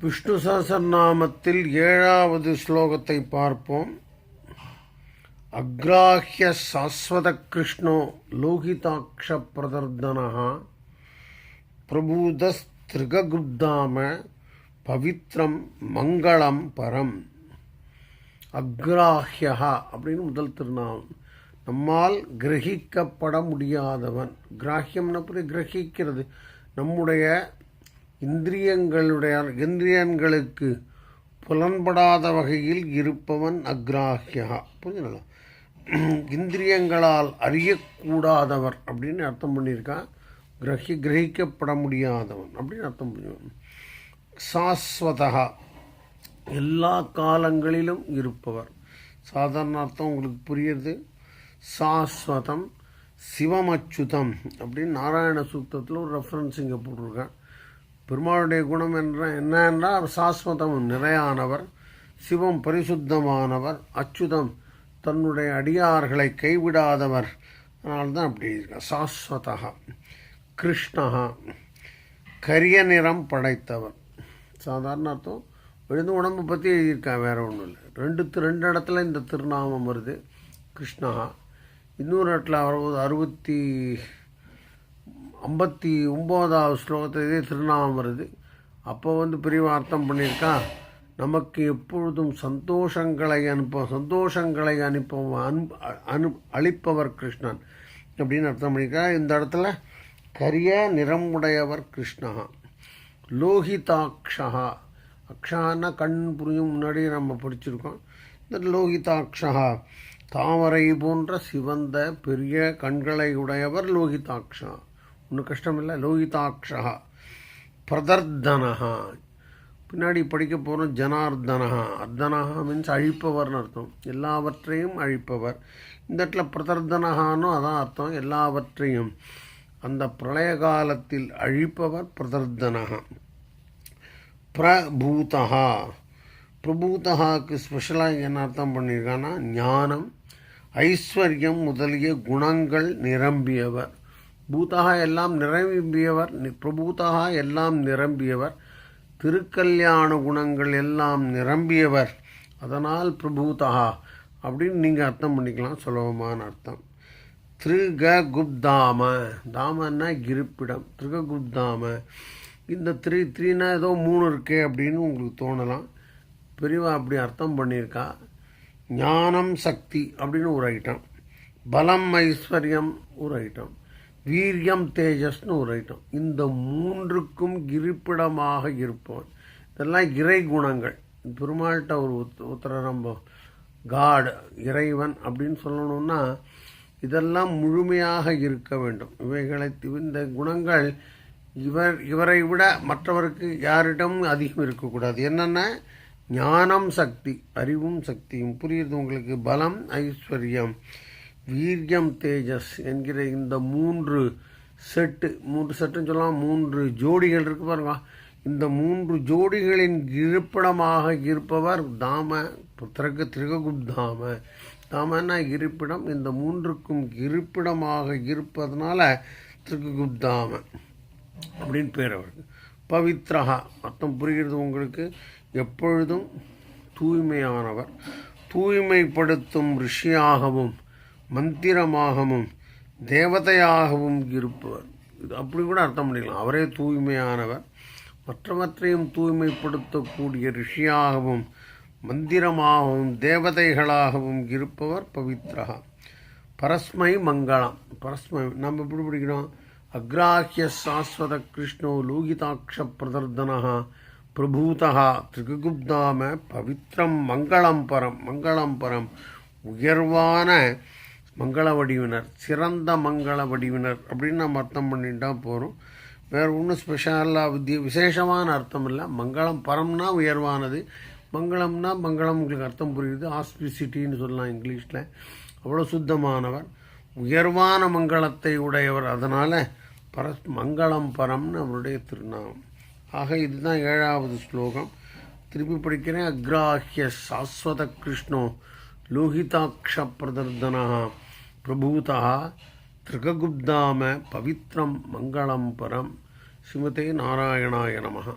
விஷ்ணு சஹஸ்ரநாமத்தில் ஏழாவது ஸ்லோகத்தை பார்ப்போம். அக்ராஹ்ய சாஸ்வத கிருஷ்ணோ லோகிதாட்ச பிரதர்தனா பிரபூதஸ்திருகுப்தாம பவித்ரம் மங்களம் பரம். அக்ராஹ்யா அப்படின்னு முதல் திருநாமம் நம்மால் கிரகிக்கப்பட முடியாதவன். கிராஹ்யம்னா புரிய கிரகிக்கிறது. நம்முடைய இந்திரியங்களுடைய இந்திரியங்களுக்கு புலன்படாத வகையில் இருப்பவன் அக்ராஹியா. புரிஞ்சுங்களா இந்திரியங்களால் அறியக்கூடாதவர் அப்படின்னு அர்த்தம் பண்ணியிருக்கான் கிரகி கிரகிக்கப்பட முடியாதவன் அப்படின்னு அர்த்தம் பண்ணுவான் சாஸ்வதா. எல்லா காலங்களிலும் இருப்பவர். சாதாரண அர்த்தம் உங்களுக்கு புரியுது? சாஸ்வதம் சிவமச்சுதம் அப்படின்னு நாராயண சூக்தத்தில் ஒரு ரெஃபரன்ஸ் இங்கே போட்டிருக்கேன் பெருமாளுடைய குணம் என்ற என்ன என்றால் சாஸ்வதம் நிலையானவர் சிவம் பரிசுத்தமானவர் அச்சுதம் தன்னுடைய அடியார்களை கைவிடாதவர். அதனால்தான் அப்படி இருக்க. சாஸ்வதா கிருஷ்ணகா கரிய நிறம் படைத்தவர். சாதாரண அர்த்தம் விழுந்து உடம்பு பற்றி எழுதியிருக்கேன் வேறு ஒன்றும் இல்லை. ரெண்டு ரெண்டு இடத்துல இந்த திருநாமம் வருது. கிருஷ்ணா இன்னொரு இடத்துல அறுபது அறுபத்தி ஐம்பத்தி ஒம்போதாவது ஸ்லோகத்திலே திருநாமம் வருது. அப்போ வந்து பெரிய அர்த்தம் பண்ணியிருக்கான் நமக்கு எப்பொழுதும் சந்தோஷங்களை அனுப்ப சந்தோஷங்களை அனுப்ப அன்பு அனு அளிப்பவர் கிருஷ்ணன். அப்படின்னு அர்த்தம் பண்ணியிருக்கா. இந்த இடத்துல கரிய நிறமுடையவர் கிருஷ்ணா லோகிதாட்சா அக்ஷான கண் புரியும் முன்னாடி நம்ம படிச்சிருக்கோம். இந்த லோகிதாட்சா தாமரை போன்ற சிவந்த பெரிய கண்களை உடையவர் லோகிதாட்சா ஒன்றும் கஷ்டம் இல்லை லோகிதாட்சா பிரதர்தனஹா பின்னாடி படிக்க போகிறோம் ஜனார்தனஹா அர்தனஹா மீன்ஸ் அழிப்பவர்னு அர்த்தம். எல்லாவற்றையும் அழிப்பவர். இந்த இடத்துல பிரதர்தனஹான்னு அதான் அர்த்தம். எல்லாவற்றையும். அந்த பிரளய காலத்தில் அழிப்பவர் பிரதர்தனஹா பிரபூதா பிரபூதகாக்கு ஸ்பெஷலாக என்ன அர்த்தம் பண்ணியிருக்கான்னா ஞானம் ஐஸ்வர்யம் முதலிய குணங்கள் நிரம்பியவர். பூதகா எல்லாம் நிரம்பியவர் நி- எல்லாம் நிரம்பியவர் திருக்கல்யாண குணங்கள் எல்லாம் நிரம்பியவர். அதனால் பிரபூதா அப்படின்னு நீங்கள் அர்த்தம் பண்ணிக்கலாம் சுலபமான அர்த்தம். திருக குப்தாம தாமன்னா இருப்பிடம். திருக குப்தாம இந்த த்ரீ த்ரீனா ஏதோ மூணு இருக்கே அப்படின்னு உங்களுக்கு தோணலாம். பெரியவா அப்படி அர்த்தம் பண்ணியிருக்கா. ஞானம் சக்தி அப்படின்னு ஒரு ஐட்டம் பலம் ஐஸ்வர்யம் ஒரு ஐட்டம் வீரியம் தேஜஸ்னு ஒரு ஐட்டம் இந்த மூன்றுக்கும் இருப்பிடமாக இருப்பவன் இதெல்லாம் இறை குணங்கள். பெருமாள்கிட்ட ஒரு உத்தர நம்ம காடு இறைவன் அப்படின்னு சொல்லணும்னா இதெல்லாம் முழுமையாக இருக்க வேண்டும். இவைகளை இந்த குணங்கள் இவர் இவரை விட மற்றவருக்கு யாரிடமும் அதிகம் இருக்கக்கூடாது. என்னென்ன ஞானம் சக்தி அறிவும் சக்தியும். புரியுது உங்களுக்கு? பலம் ஐஸ்வர்யம். வீரியம் தேஜஸ் என்கிற இந்த மூன்று செட்டு மூன்று செட்டுன்னு சொல்லலாம் மூன்று ஜோடிகள் இருக்கு பாருங்க. இந்த மூன்று ஜோடிகளின் இருப்பிடமாக இருப்பவர் தாம திரக திரககுப்தாம தாமன்னா இருப்பிடம் இந்த மூன்றுக்கும் இருப்பிடமாக இருப்பதனால திரககுப்தாம அப்படின்னு பேர் அவருக்கு. பவித்ரஹா அர்த்தம் புரிகிறது உங்களுக்கு? எப்பொழுதும் தூய்மையானவர் தூய்மைப்படுத்தும் ரிஷியாகவும் மந்திரமாகவும் தேவதையாகவும் இருப்பவர். இது அப்படி கூட அர்த்தம் பண்ணிக்கலாம். அவரே தூய்மையானவர். மற்றவற்றையும் தூய்மைப்படுத்தக்கூடிய ரிஷியாகவும் மந்திரமாகவும் தேவதைகளாகவும் இருப்பவர் பவித்ரா. பரஸ்மை மங்களம். பரஸ்மை நம்ம எப்படி பிடிக்கிறோம்? அக்ராஹ்ய சாஸ்வத கிருஷ்ணோ லோகிதாட்ச பிரதர்தனா பிரபூதா திரிகுப்தாம பவித்ரம் மங்களம் பரம் மங்களம் பரம். உயர்வான மங்கள வடிவினர் சிறந்த மங்கள வடிவினர் அப்படின்னு நம்ம அர்த்தம் பண்ணிட்டா போகிறோம் வேறு ஒன்றும் ஸ்பெஷலாக வித்திய விசேஷமான அர்த்தம் இல்லை. மங்களம் பரம்னா உயர்வானது. மங்களம்னா மங்களம் உங்களுக்கு அர்த்தம் புரியுது. ஆஸ்பிசிட்டின்னு சொல்லலாம் இங்கிலீஷில். அவ்வளோ சுத்தமானவர். உயர்வான மங்களத்தை உடையவர். அதனால் பரஸ் மங்களம் பரம்னு அவருடைய திருநாமம். ஆக இதுதான் ஏழாவது ஸ்லோகம். திருப்பி படிக்கிறேன். அக்ராஹ்ய சாஸ்வத கிருஷ்ணோ லோகிதாட்ச பிரதர்தனா. பிரபூதா திருககுப்தாம பவித்ரம் மங்களம் பரம் ஸ்ரீமதே நாராயணாய நமகா